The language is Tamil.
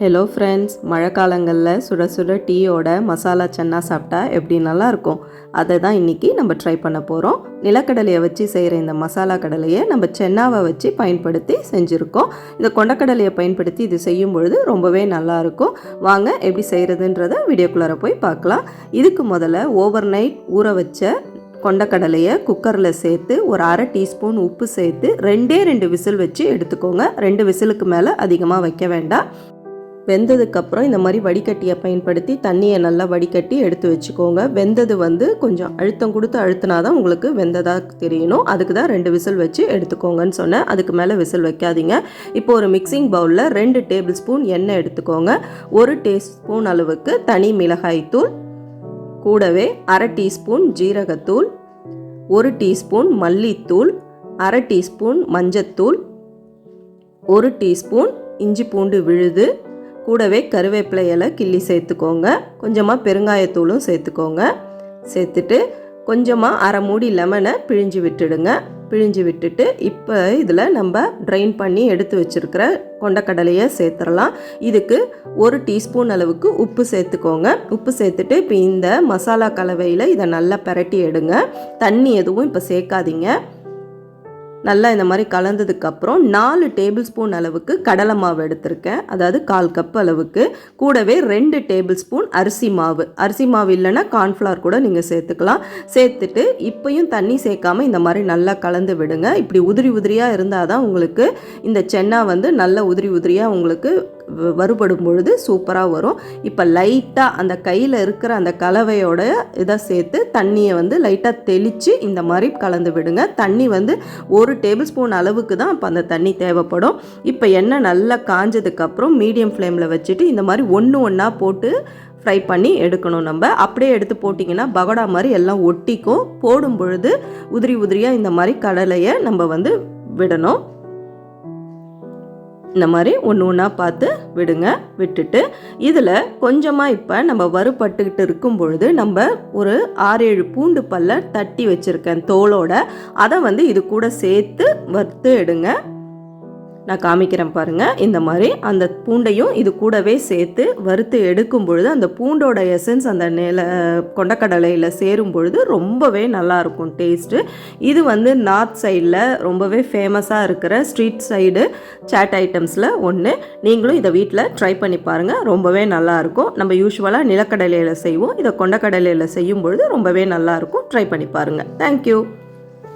ஹலோ ஃப்ரெண்ட்ஸ் மழை காலங்களில் சுட சுட டீயோட மசாலா சன்னா சாப்பிட்டா எப்படி நல்லா இருக்கும் அதை தான் இன்றைக்கி நம்ம ட்ரை பண்ண போகிறோம் நிலக்கடலையை வச்சு செய்கிற இந்த மசாலா கடலையை நம்ம சென்னாவை வச்சு பயன்படுத்தி செஞ்சுருக்கோம். இந்த கொண்டக்கடலையை பயன்படுத்தி இது செய்யும் பொழுது ரொம்பவே நல்லாயிருக்கும். வாங்க எப்படி செய்கிறதுன்றத வீடியோக்குள்ளார போய் பார்க்கலாம். இதுக்கு முதல்ல ஓவர் நைட் ஊற வச்ச கொண்டக்கடலையை குக்கரில் சேர்த்து ஒரு அரை டீஸ்பூன் உப்பு சேர்த்து ரெண்டே ரெண்டு விசில் வச்சு எடுத்துக்கோங்க. ரெண்டு விசிலுக்கு மேலே அதிகமாக வைக்க வேண்டாம். வெந்ததுக்கப்புறம் இந்த மாதிரி வடிகட்டியை பயன்படுத்தி தண்ணியை நல்லா வடிகட்டி எடுத்து வச்சுக்கோங்க. வெந்தது வந்து கொஞ்சம் அழுத்தம் கொடுத்து அழுத்தினா தான் உங்களுக்கு வெந்ததாக தெரியணும். அதுக்கு தான் ரெண்டு விசில் வச்சு எடுத்துக்கோங்கன்னு சொன்னேன். அதுக்கு மேலே விசில் வைக்காதீங்க. இப்போ ஒரு மிக்சிங் பவுலில் ரெண்டு டேபிள் ஸ்பூன் எண்ணெய் எடுத்துக்கோங்க. ஒரு டீஸ்பூன் அளவுக்கு தனி மிளகாய்த்தூள் கூடவே அரை டீஸ்பூன் ஜீரகத்தூள் ஒரு டீஸ்பூன் மல்லித்தூள் அரை டீஸ்பூன் மஞ்சத்தூள் ஒரு டீஸ்பூன் இஞ்சி பூண்டு விழுது கூடவே கருவேப்பிலை இலை கிள்ளி சேர்த்துக்கோங்க. கொஞ்சமாக பெருங்காயத்தூளும் சேர்த்துக்கோங்க. சேர்த்துட்டு கொஞ்சமாக அரை மூடி லெமனை பிழிஞ்சு விட்டுடுங்க. பிழிஞ்சு விட்டுட்டு இப்போ இதில் நம்ம ட்ரைன் பண்ணி எடுத்து வச்சுருக்கிற கொண்டக்கடலையை சேர்த்துடலாம். இதுக்கு ஒரு டீஸ்பூன் அளவுக்கு உப்பு சேர்த்துக்கோங்க. உப்பு சேர்த்துட்டு இப்போ இந்த மசாலா கலவையில் இதை நல்லா பரட்டி எடுங்க. தண்ணி எதுவும் இப்போ சேர்க்காதீங்க. நல்லா இந்த மாதிரி கலந்ததுக்கப்புறம் நாலு டேபிள் ஸ்பூன் அளவுக்கு கடலை மாவு எடுத்திருக்கேன். அதாவது கால் கப் அளவுக்கு. கூடவே ரெண்டு டேபிள் ஸ்பூன் அரிசி மாவு. அரிசி மாவு இல்லைன்னா கார்ன்ஃப்ளவர் கூட நீங்கள் சேர்த்துக்கலாம். சேர்த்துட்டு இப்பையும் தண்ணி சேர்க்காமல் இந்த மாதிரி நல்லா கலந்து விடுங்க. இப்படி உதிரி உதிரியாக இருந்தால் தான் உங்களுக்கு இந்த சென்னா வந்து நல்ல உதிரி உதிரியாக உங்களுக்கு வறுபடும் பொழுது சூப்பராக வரும். இப்போ லைட்டாக அந்த கையில் இருக்கிற அந்த கலவையோட இதை சேர்த்து தண்ணியை வந்து லைட்டாக தெளித்து இந்த மாதிரி கலந்து விடுங்க. தண்ணி வந்து ஒரு டேபிள் ஸ்பூன் அளவுக்கு தான் இப்போ அந்த தண்ணி தேவைப்படும். இப்போ எண்ணெய் நல்லா காஞ்சதுக்கப்புறம் மீடியம் ஃப்ளேமில் வச்சுட்டு இந்த மாதிரி ஒன்று ஒன்றா போட்டு ஃப்ரை பண்ணி எடுக்கணும் நம்ம. அப்படியே எடுத்து போட்டிங்கன்னா பகோடா மாதிரி எல்லாம் ஒட்டிக்கும். போடும் பொழுது உதிரி உதிரியாக இந்த மாதிரி கடலையை நம்ம வந்து விடணும். இந்த மாதிரி ஒன்று ஒன்றா பார்த்து விடுங்க விட்டுட்டு இதில் கொஞ்சமாக இப்போ நம்ம வறுபட்டுக்கிட்டு இருக்கும் பொழுது நம்ம ஒரு ஆறு ஏழு பூண்டு பல்ல தட்டி வச்சுருக்கேன் தோலோட. அதை வந்து இது கூட சேர்த்து வறுத்து எடுங்க. நான் காமிக்கிறேன் பாருங்கள் இந்த மாதிரி அந்த பூண்டையும் இது கூடவே சேர்த்து வறுத்து எடுக்கும் பொழுது அந்த பூண்டோட எசன்ஸ் அந்த நில கொண்டக்கடலையில் சேரும் பொழுது ரொம்பவே நல்லாயிருக்கும் டேஸ்ட்டு இது வந்து நார்த் சைடில் ரொம்பவே ஃபேமஸாக இருக்கிற ஸ்ட்ரீட் சைடு சாட் ஐட்டம்ஸில் ஒன்று நீங்களும் இதை வீட்டில் ட்ரை பண்ணி பாருங்கள் ரொம்பவே நல்லாயிருக்கும் நம்ம யூஸ்வலாக நிலக்கடலையில் செய்வோம். இதை கொண்டக்கடலையில் செய்யும் பொழுது ரொம்பவே நல்லாயிருக்கும் ட்ரை பண்ணி பாருங்கள் தேங்க்யூ